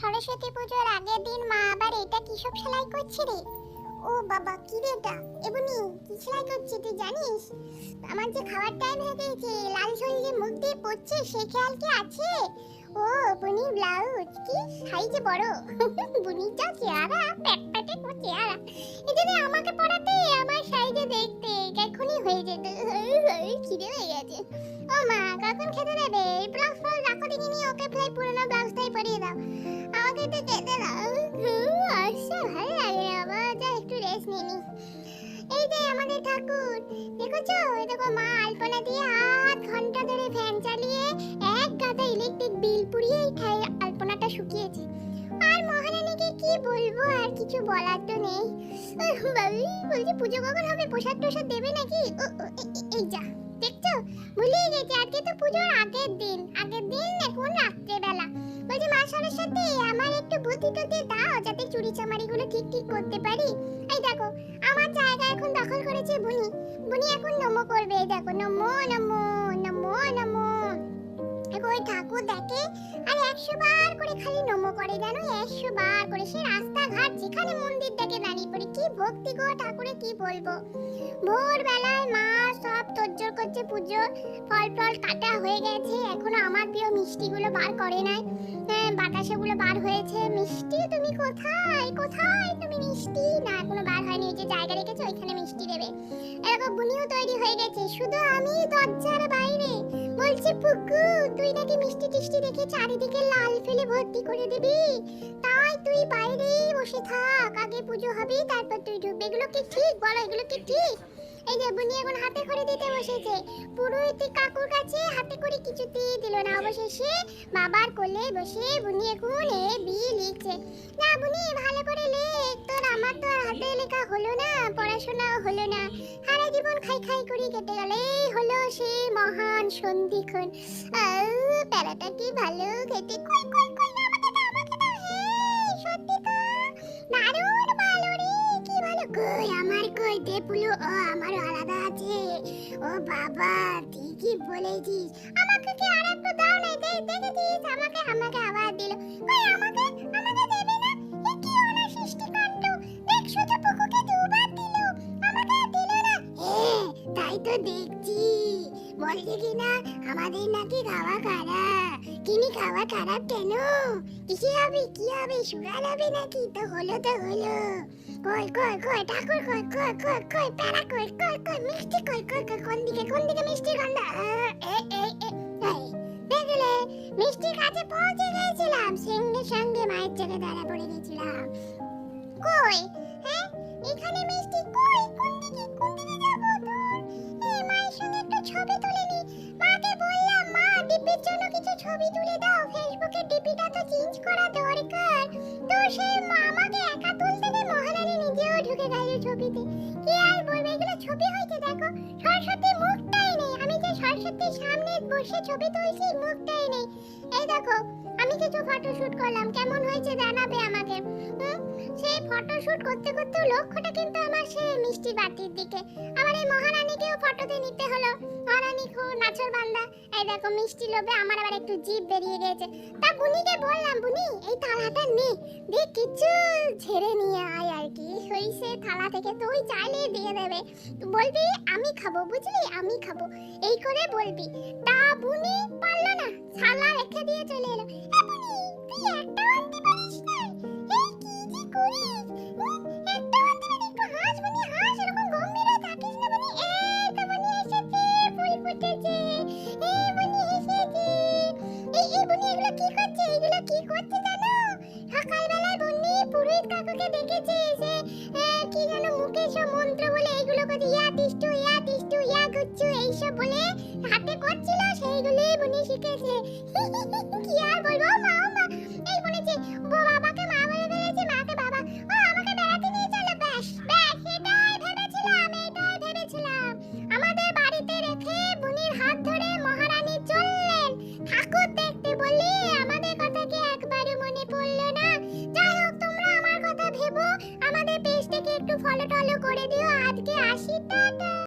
সরস্বতী পুজোর আগের দিন মা আবার এটা কি সব সেলাই করছে রে? ও বাবা, কি রে এটা? এবনি কি সেলাই করছে তুই জানিস? আমার যে খাওয়ার টাইম হয়ে গেছে, লাল ঝোল যে মুখ দিয়ে পড়ছে, সে খেয়াল কি আছে? ও বুনি, ব্লাউজ, কি সাইজে বড়? বুনির যা চেহারা, প্যাট প্যাটে কো চেহারা। এটা দিয়ে আমাকে পড়াতে, আমার সাইজে দেখতে এখনই হয়ে যেত। খিদে হয়ে গেছে। ও মা, কখন খেতে দেবে? ব্লাউজ ফ্লাউজ রাখো দেখিনি, ওকে ফ্লাই পুরোনো ব্লাউজটাই যে আমাদের ঠাকুর। দেখেছ? দেখো মা আলপনা দিয়ে আধ ঘণ্টা ধরে ফ্যান চালিয়ে এক গাদা ইলেকট্রিক বিল পুড়িয়ে এই ঠাই আলপনাটা শুকিয়েছে। আর মহারানীকে কি বলব? আর কিছু বলার তো নেই। বাবি, বলছি পুজো কখন হবে? প্রসাদ টোসাদ দেবে নাকি? এই যা, দেখছ? ভুলিয়ে গেছি। আজকে তো পুজোর আগের দিন। আগের দিন এখন রাত্রেবেলা। বলছি, মা সরস্বতী, আমার একটু বুদ্ধি টুদ্ধি দাও, যাতে চুরি চামারিগুলো ঠিক ঠিক করতে পারি। এই দেখো, আমার জায়গা এখন দখল করেছে বুনি। বুনি এখন নমো করবে, এই দেখো, নমো নমো নমো নমো। এখন ওই ঠাকুর দেখে, আর একশো বার করে খালি নমো করে, জানো? একশো বার করে, সে রাস্তাঘাট যেখানে মন্দির দেখে দাঁড়িয়ে পড়ে, কি ভক্তি গো ঠাকুরে, কি বলব? ভোর করছে পুজো ফল ফল কাটা হয়ে গেছে এখনও আমার প্রিয় মিষ্টিগুলো বার করে নাই। হ্যাঁ, বাতাসাগুলো বার হয়েছে। মিষ্টি তুমি কোথায়? কোথায় তুমি মিষ্টি? না এখনও বার হয়নি ওই যে জায়গা রেখেছো ওইখানে মিষ্টি দেবে। এরকম বুনিও তৈরি হয়ে গেছে শুধু আমি দরজার বাইরে। বলছি পুকু তুই নাকি মিষ্টি টিষ্টি দেখে চারিদিকে লাল ফেলে ভর্তি করে দিবি? তাই তুই বাইরেই বসে থাক আগে পুজো হবে তারপর তুই ঢুকবি। এগুলো কি ঠিক? বলো এগুলো কি ঠিক? এই যে বুনি এখন হাতে করে দিতে বসেছে। পুরোহিত কাকুর কাছে হাতে করে কিছুতেই দিল না। অবশেষে বাবার কোলে বসে বুনি এখন এ বি লিখছে। না বুনি, ভালো করে লেখ। তোর আমার তো হাতে লেখা হলো না, পড়াশোনাও হলো না। সারা জীবন খাই খাই করে কেটে গেল। এই হলো সেই মহান সন্ধিক্ষণ। প্যারাটা কি ভালো খেতে। কই কই কই পুলু ও আমার আলাদা আছে। ও বাবা, ঠিকই বলেছিস। আমাকে কি আর একটু দাও না? দে দেখেছিস আমাকে আমাকে আবার দিল। কই, আমাকে? আমাকে দেবে না? এ কি ওনা সৃষ্টিকাণ্ড দেখ শুধু পুকুকে দুবার দিল। আমাকে দিল না। এ, তাই তো দেখছি। বলছে কি না, আমাদের নাকি খাওয়া খারাপ। কিনি খাওয়া খারাপ কেন? কিসে হবে কি হবে? সুগার হবে নাকি? তো হলো তো হলো। কই কই কই ঠাকুর কই কই কই কই প্যারা কই কই কই মিষ্টি কই কই কই কোন দিকে কোন দিকে মিষ্টি গন্ধ? আহ, এ এ এ এই, দেখলে? মিষ্টির কাছে পৌঁছে গেছিলাম সঙ্গে সঙ্গে মায়ের চোখে ধরা পড়ে গেছিলাম। কই? জন্য কিছু ছবি তুলে দাও। ফেসবুকে ডিপিটা তো চেঞ্জ করা দরকার। তো সে আমাকে একা তুলতে গিয়ে মহারানী নিজেও ঢুকে গেল ছবিতে। কি আর বলবে, এগুলো ছবি হয়েছে, দেখো। সরস্বতী মুখটাই নেই। আমি যে সরস্বতীর সামনে বসে ছবি তুলছি, মুখটাই নেই। এই দেখো, আমি কিছু ফটো শুট করলাম। কেমন হয়েছে জানাবে আমাকে? হুম? সেই ফটো শুট করতে করতে লক্ষ্যটা কিন্তু আমার সেই মিষ্টি বাটির দিকে। আমার এই মহারানীকেও ফটোতে নিতে হলো। মহারানী খুব নাচর বান্দা। এই দেখো, মিষ্টি লোভে আমার আবার একটু জিভ বেরিয়ে গেছে তা বুনিকে বললাম, বুনি, এই থালাটা নে। দিয়ে কিছু ছেড়ে নিয়ে আয় আর কি। সইসে থালা থেকে, তুই চাইলে দিয়ে দেবে। বলবি, আমি খাব, বুঝলি? আমি খাব। এই করে বলবি। তা বুনি পারল না। থালা রেখে দিয়ে চলে এলো। এ বুনি, তুই একটাও আনতে বলে হাতে করছিল সেইগুলোই বুনি শিখেছে কি আর বলব মা?